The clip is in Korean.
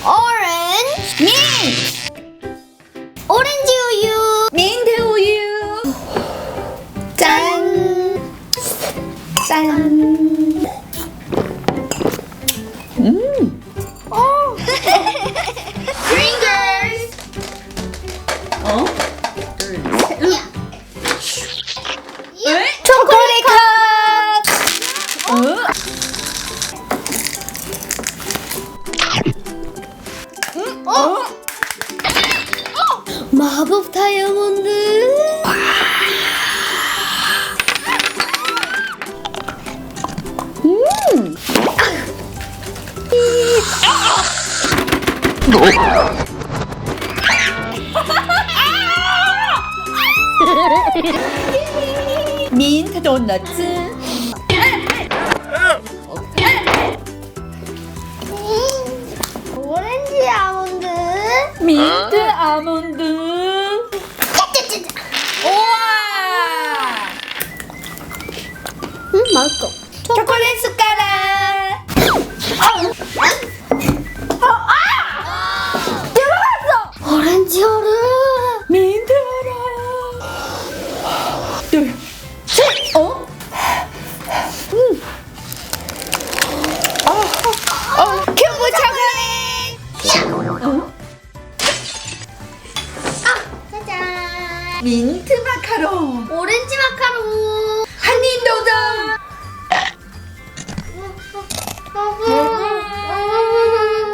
오렌지 민! 오렌지 우유 민트 우유! 짠! 짠! 음! 어? 마법 다이아몬드 음! 민트 도넛츠 오렌지 민트 아몬드. 우와! 음 맛있어. 초콜릿 숟가락. 오렌지 얼음. 민트 알아 둘 민트 마카롱. 오렌지 마카롱. 한입 도전